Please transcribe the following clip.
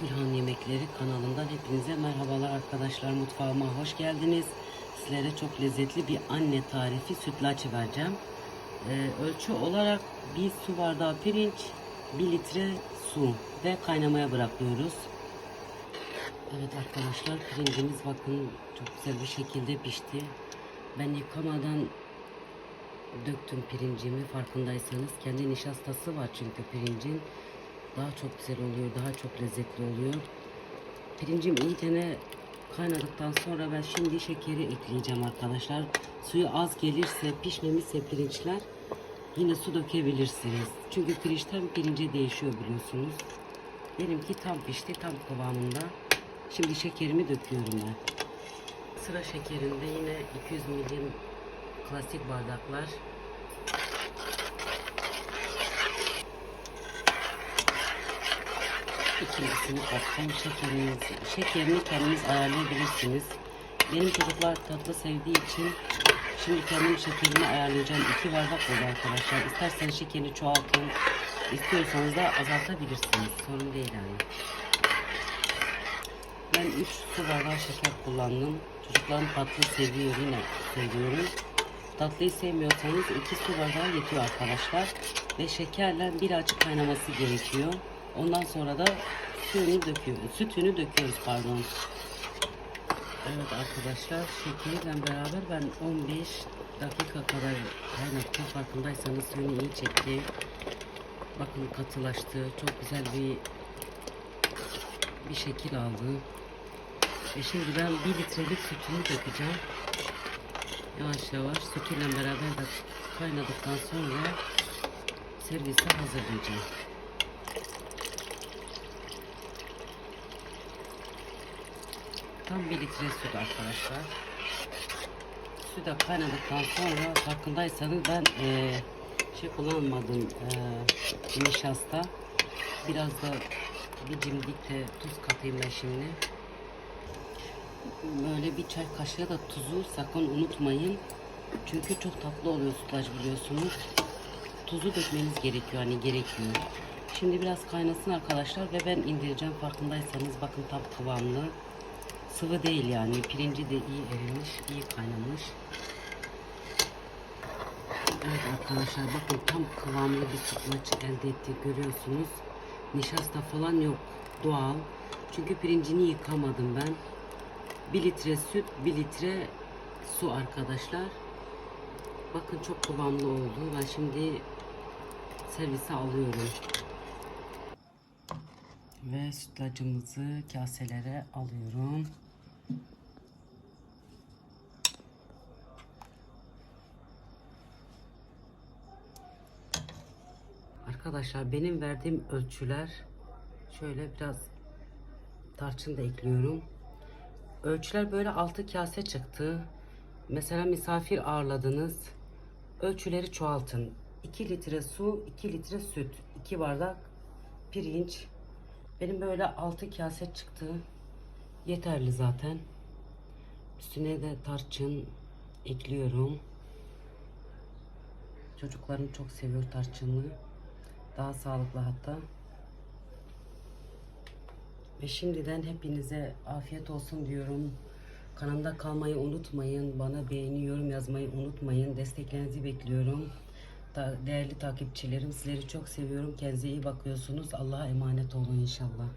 Gülhan Yemekleri kanalından hepinize merhabalar arkadaşlar. Mutfağıma hoş geldiniz. Sizlere çok lezzetli bir anne tarifi sütlaç vereceğim. Ee, ölçü olarak bir su bardağı pirinç, bir litre su ve kaynamaya bırakıyoruz. Evet arkadaşlar pirincimiz bakın çok güzel bir şekilde pişti. Ben yıkamadan döktüm pirincimi farkındaysanız. Kendi nişastası var çünkü pirincin. Daha çok güzel oluyor, daha çok lezzetli oluyor. Pirincim iyicene kaynadıktan sonra ben şimdi şekeri ekleyeceğim arkadaşlar. Suyu az gelirse, pişmemişse pirinçler yine su dökebilirsiniz. Çünkü pirinçten pirince değişiyor biliyorsunuz. Benimki tam pişti, tam kıvamında. Şimdi şekerimi döküyorum ben. Sıra şekerinde yine 200 milim klasik bardaklar. İkilisini kattım. Şekeriniz, şekerini kendiniz ayarlayabilirsiniz. Benim çocuklar tatlı sevdiği için şimdi kendim şekerini ayarlayacağım. İki bardak oldu arkadaşlar. İsterseniz şekerini çoğaltın. İstiyorsanız da azaltabilirsiniz. Sorun değil yani. Ben 3 su bardağı şeker kullandım. Çocuklarım tatlı seviyor yine seviyorum. Tatlıyı sevmiyorsanız 2 su bardağı yetiyor arkadaşlar. Ve şekerle bir açık kaynaması gerekiyor. Ondan sonra da suyunu döküyoruz. Sütünü döküyoruz pardon. Evet arkadaşlar şekeriyle beraber ben 15 dakika kadar kaynattım. Farkındaysanız suyunu iyi çekti. Bakın katılaştı. Çok güzel bir bir şekil aldı. Ve şimdi ben bir litrelik sütünü dökeceğim. Yavaş yavaş sütüyle beraber de kaynadıktan sonra servise hazırlayacağım. Tam bir litre süt arkadaşlar. Süt de kaynadıktan sonra farkındaysanız ben eee, şey kullanmadım eee nişasta. Biraz da bir cimdik tuz katayım ben şimdi. Böyle bir çay kaşığı da tuzu sakın unutmayın. Çünkü çok tatlı oluyor sütlaç biliyorsunuz. Tuzu dökmeniz gerekiyor hani gerekiyor. Şimdi biraz kaynasın arkadaşlar ve ben indireceğim farkındaysanız bakın tam kıvamlı. Sıvı değil yani pirinci de iyi erimiş, iyi kaynamış. Evet arkadaşlar bakın tam kıvamlı bir sütlaç elde ettik görüyorsunuz. Nişasta falan yok doğal. Çünkü pirincini yıkamadım ben. 1 litre süt, 1 litre su arkadaşlar. Bakın çok kıvamlı oldu. Ben şimdi servise alıyorum. Ve sütlacımızı kaselere alıyorum. Arkadaşlar benim verdiğim ölçüler şöyle biraz tarçın da ekliyorum. Ölçüler böyle 6 kase çıktı. Mesela misafir ağırladınız. Ölçüleri çoğaltın. 2 litre su, 2 litre süt, 2 bardak pirinç. Benim böyle 6 kase çıktı. Yeterli zaten. Üstüne de tarçın ekliyorum. Çocuklarım çok seviyor tarçınlı. Daha sağlıklı hatta. Ve şimdiden hepinize afiyet olsun diyorum. Kanalımda kalmayı unutmayın. Bana beğeni, yorum yazmayı unutmayın. Desteklerinizi bekliyorum. Ta- değerli takipçilerim sizleri çok seviyorum. Kendinize iyi bakıyorsunuz. Allah'a emanet olun inşallah.